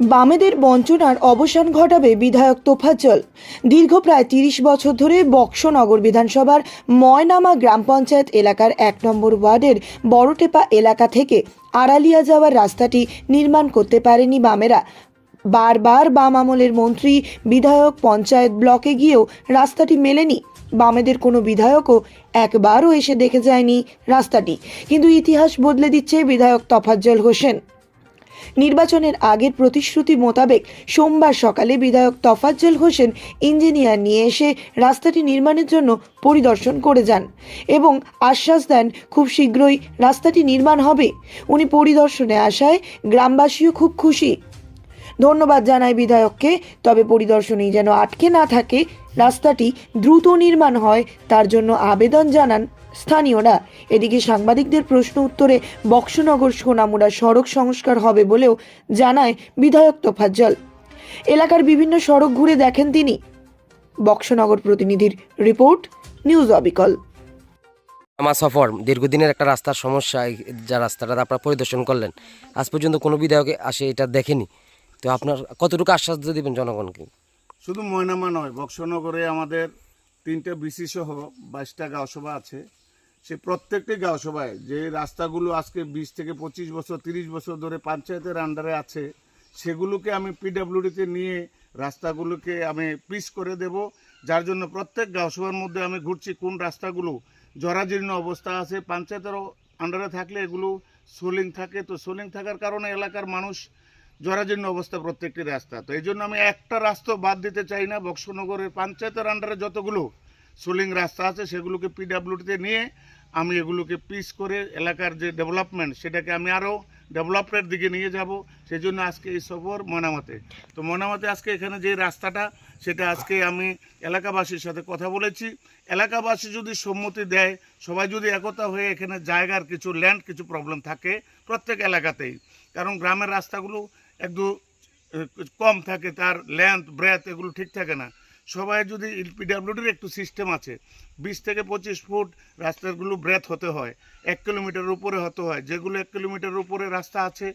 বামেদের বঞ্চনার অবসান ঘটাবে বিধায়ক তোফাজ্জল। দীর্ঘ প্রায় তিরিশ বছর ধরে বক্সনগর বিধানসভার ময়নামা গ্রাম পঞ্চায়েত এলাকার এক নম্বর ওয়ার্ডের বড়টেপা এলাকা থেকে আড়ালিয়া যাওয়ার রাস্তাটি নির্মাণ করতে পারেনি বামেরা। বারবার বাম আমলের মন্ত্রী, বিধায়ক পঞ্চায়েত ব্লকে গিয়েও রাস্তাটি মেলেনি। বামেদের কোনো বিধায়কও একবারও এসে দেখে যায়নি রাস্তাটি। কিন্তু ইতিহাস বদলে দিচ্ছে বিধায়ক তফাজ্জল হোসেন। নির্বাচনের আগের প্রতিশ্রুতি মোতাবেক সোমবার সকালে বিধায়ক তফাজ্জল হোসেন ইঞ্জিনিয়ার নিয়ে এসে রাস্তাটি নির্মাণের জন্য পরিদর্শন করে যান এবং আশ্বাস দেন, খুব শীঘ্রই রাস্তাটি নির্মাণ হবে। উনি পরিদর্শনে আসায় গ্রামবাসীও খুব খুশি। ধন্যবাদ জানাই বিধায়ককে। তবে পরিদর্শনেই যেন আটকে না থাকে, রাস্তাটি দ্রুত নির্মাণ হয়, তার জন্য আবেদন জানান স্থানীয়রা। এদিকে সাংবাদিকদের প্রশ্ন উত্তরে বক্সনগর সোনামুড়া সড়ক সংস্কার হবে বলেও জানায় বিধায়ক তোফাজ্জল। এলাকার বিভিন্ন সড়ক ঘুরে দেখেন তিনি। বক্সনগর প্রতিনিধির রিপোর্ট, নিউজ অবিকল। আমার সফর, দীর্ঘদিনের একটা রাস্তার সমস্যা যা রাস্তাটা আপনারা পরিদর্শন করলেন, আজ পর্যন্ত কোনো বিধায়কে আসে এটা দেখেনি। তো আপনার কতটুকু আশ্বাস দিবেন জনগণকে? শুধু ময়নামা নয়, বক্সনগরে আমাদের তিনটে বিসি সহ বাইশটা গাঁওসভা আছে। সে প্রত্যেকটি গাঁওসভায় যে রাস্তাগুলো আজকে বিশ থেকে পঁচিশ বছর, তিরিশ বছর ধরে পঞ্চায়েতের আন্ডারে আছে, সেগুলোকে আমি পিডাব্লিউডিতে নিয়ে রাস্তাগুলোকে আমি পিস করে দেব। যার জন্য প্রত্যেক গাঁওসভার মধ্যে আমি ঘুরছি কোন রাস্তাগুলো জরাজীর্ণ অবস্থা আছে। পঞ্চায়েতের আন্ডারে থাকলে এগুলো সোলিং থাকে। তো সোলিং থাকার কারণে এলাকার মানুষ জরাজীর্ণ অবস্থা প্রত্যেকটি রাস্তা। তো এই জন্য আমি একটা রাস্তা বাদ দিতে চাই না। বক্সনগরের পঞ্চায়েতের আন্ডারে যতগুলো সোলিং রাস্তা আছে, সেগুলোকে পিডাব্লিউডিতে নিয়ে আমি এগুলোকে পিস করে এলাকার যে ডেভেলপমেন্ট সেটাকে আমি আরও ডেভেলপের দিকে নিয়ে যাব। সেই জন্য আজকে এই সফর ময়নামাতে। তো ময়নামাতে আজকে এখানে যে রাস্তাটা, সেটা আজকে আমি এলাকাবাসীর সাথে কথা বলেছি। এলাকাবাসী যদি সম্মতি দেয়, সবাই যদি একতা হয়ে এখানে জায়গার কিছু ল্যান্ড কিছু প্রবলেম থাকে প্রত্যেক এলাকাতেই। কারণ গ্রামের রাস্তাগুলো একটু কম থাকে, তার লেন্থ ব্রেথ এগুলো ঠিক থাকে না। সবাই যদি পিডাব্লিউডির একটু সিস্টেম আছে, বিশ থেকে পঁচিশ ফুট রাস্তাগুলো ব্রেথ হতে হয়, এক কিলোমিটার উপরে হতে হয়, যেগুলো এক কিলোমিটার উপরে রাস্তা আছে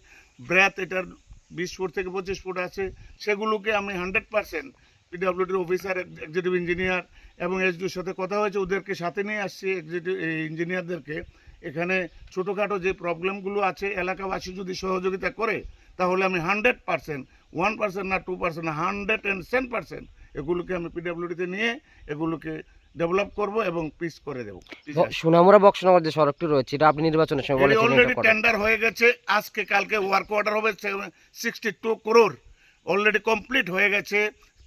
ব্রেথ এটার বিশ ফুট থেকে পঁচিশ ফুট আছে, সেগুলোকে আমি হান্ড্রেড পার্সেন্ট পিডাব্লিউডির অফিসার এক্সিকিউটিভ ইঞ্জিনিয়ার এবং এসডিওর সাথে কথা হয়েছে, ওদেরকে সাথে নিয়ে আসছি এক্সিকিউটিভ ইঞ্জিনিয়ারদেরকে এখানে ছোটোখাটো যে প্রবলেমগুলো আছে এলাকাবাসী যদি সহযোগিতা করে তাহলে আমি হান্ড্রেড পার্সেন্ট ওয়ান পার্সেন্ট না টু পার্সেন্ট হান্ড্রেড অ্যান্ড সেন পার্সেন্ট এগুলোকে আমি পিডাব্লিউডিতে নিয়ে এগুলোকে ডেভেলপ করব এবং পিস করে দেবো। সোনামুড়া বক্সনগর যে সড়কটি রয়েছে এটা আপনি নির্বাচনের সময় বলেছিলেন অলরেডি। টেন্ডার হয়ে গেছে আজকে কালকে ওয়ার্ক অর্ডার হবে সিক্সটি টু করোর অলরেডি কমপ্লিট হয়ে গেছে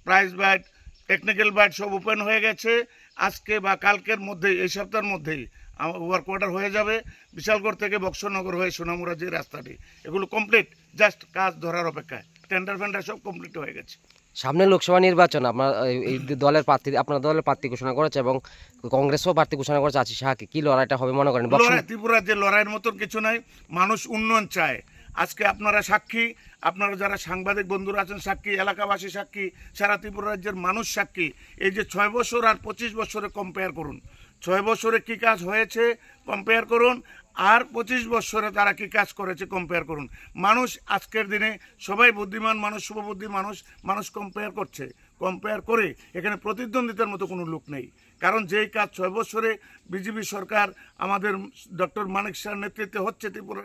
প্রাইস ব্যাট টেকনিক্যাল ব্যাট সব ওপেন হয়ে গেছে। আজকে বা কালকের মধ্যেই এই সপ্তাহের মধ্যেই ওয়ার্ক কোয়ার্টার হয়ে যাবে বিশালগড় থেকে বক্সনগর হয়ে সোনামুড়া যে রাস্তাটি এগুলো কমপ্লিট জাস্ট কাজ ধরার অপেক্ষায়। টেন্ডার ফেন্ডার সব কমপ্লিট হয়ে গেছে। সামনে লোকসভা নির্বাচন আপনার এই- দলের প্রার্থী আপনার দলের প্রার্থী ঘোষণা করেছে এবং কংগ্রেসও প্রার্থী ঘোষণা করেছে আছি শাহকে। কি লড়াইটা হবে মনে করেন? লড়াই ত্রিপুরার যে লড়াইয়ের মতন কিছু নাই মানুষ উন্নয়ন চায়। আজকে আপনারা সাক্ষী আপনারা যারা সাংবাদিক বন্ধুরা আছেন সাক্ষী এলাকাবাসী সাক্ষী সারা ত্রিপুরা রাজ্যের মানুষ সাক্ষী। এই যে ছয় বছর আর পঁচিশ বছরে কম্পেয়ার করুন ছয় বছরে কি কাজ হয়েছে কম্পেয়ার করুন, আর পঁচিশ বছরে তারা কি কাজ করেছে কম্পেয়ার করুন। মানুষ আজকের দিনে সবাই বুদ্ধিমান মানুষ, শুভবুদ্ধি মানুষ মানুষ কম্পেয়ার করছে। কম্পেয়ার করে এখানে প্রতিদ্বন্দ্বিতার মতো কোনো লোক নেই। কারণ যেই কাজ ছয় বছরে বিজেপি সরকার আমাদের ডক্টর মানিক সার নেতৃত্বে হচ্ছে, ত্রিপুরা